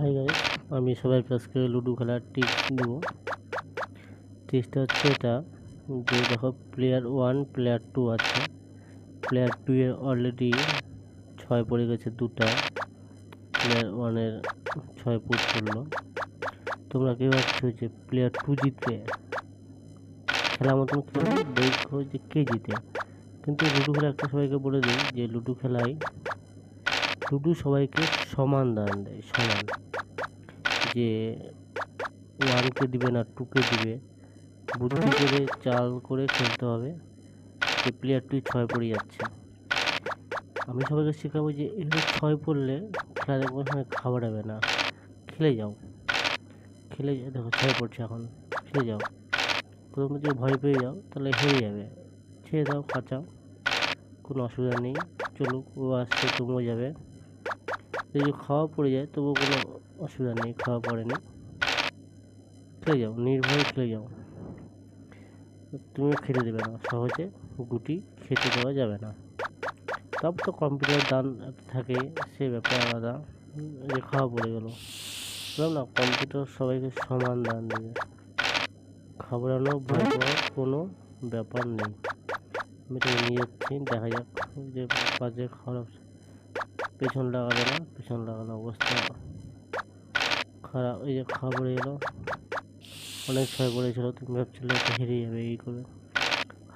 Hi guys আমি সবাই আজকে লুডো খেলার টিপস দেবো টিপসটা হচ্ছে এটা যে দেখো প্লেয়ার ওয়ান প্লেয়ার টু আছে। প্লেয়ার টু এর অলরেডি ছয় পড়ে গেছে দুটা। প্লেয়ার ওয়ানের ছয় পুট পড়ল তোমরা কেউ ভাবছ যে প্লেয়ার টু জিতবে? খেলা মতন খেলে দেখো যে কে জিতে? কিন্তু লুডো খেলা একটা সবাইকে বলে দিই যে লুডো খেলায়, লুডো সবাইকে সমান দান দেয়, সমান। যে ওয়ানকে দিবে না, টুকে দিবে। বুদ্ধি করে চাল করে খেলতে হবে। যে প্লেয়ার টুই ছয় পড়ে যাচ্ছে। আমি সবাইকে শেখাবো যে এখানে ছয় পড়লে খেলা দেখব এখানে খাবার হবে না। খেলে যাও। খেলে যাও। দেখো, ছয় পড়ছে এখন। খেলে যাও। প্রথমে যদি ভয় পেয়ে যাও, তাহলে হেরে যাবে। ছেড়ে দাও কাঁচাও কোনো অসুবিধা নেই। চলুক, ও আসছে তুমিও যাবে। যদি খাওয়া পড়ে যায়, তবুও কোনো অসুবিধা নেই, খাওয়া পড়েনি। খেলে যাও, নির্ভয়ে খেলে যাও। তুমিও খেতে দেবে না, সহজে গুটি খেতে দেওয়া যাবে না। তারপর তো কম্পিউটার দান থাকে, সে ব্যাপার আলাদা। যে খাওয়া পড়ে গেলো। বললাম না, কম্পিউটার সবাইকে সমান দান দেবে। পাওয়ার কোনো ব্যাপার নেই। আমি তো নিয়ে যাচ্ছি, দেখা যাক যে বাজে খারাপ পেছন লাগাবে না পেছন লাগানো অবস্থা। খারাপ, এই যে খাবার এলো অনেক ছয় পড়েছিল, তুমি ভাবছিলে এটা হেরে যাবে, এই করে।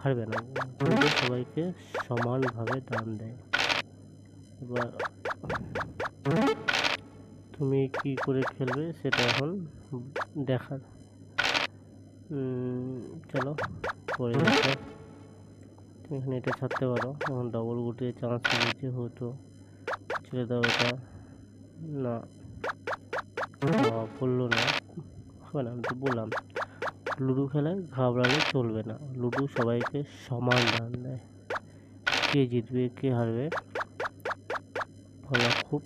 হারবে না। সবাইকে সমানভাবে দান দেয়। এবার তুমি কি করে খেলবে সেটা এখন দেখার। চলো, পরে তুমি এখানে এটা ছাড়তে পারো। এখন ডবল গুটির চান্স পেয়েছে হতো ছেড়ে দাও এটা। না। পড়ল না, হবে না, আমি তো বললাম, লুডো খেলায় ঘাবড়ালে চলবে না। লুডো সবাইকে সমান দান দেয়। কে জিতবে, কে হারবে, বলা খুব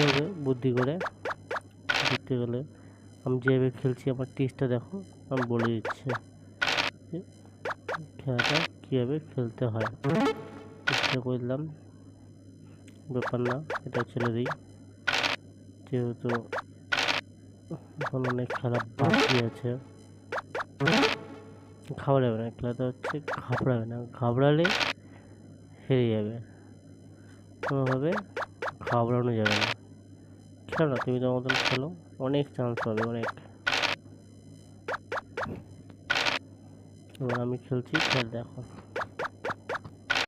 হবে, বুদ্ধি করে। জিততে গেলে আমি যেভাবে খেলছি, আমার টিপসটা দেখো, আমি বলে দিচ্ছি। খেলাটা কীভাবে খেলতে হয় চেষ্টা করলাম ব্যাপার না এটা ছেড়ে দিই। যেহেতু এখন অনেক খেলা বাকি আছে। ঘাবড়াবে না, খেলাটা হচ্ছে ঘাবড়াবে না, ঘাবড়ালে হেরে যাবে। কোনোভাবে ঘাবড়ানো যাবে না। খেলো না, তুমি তোমার মতন খেলো, অনেক চান্স পাবে, অনেক। এবার আমি খেলছি, খেল দেখো।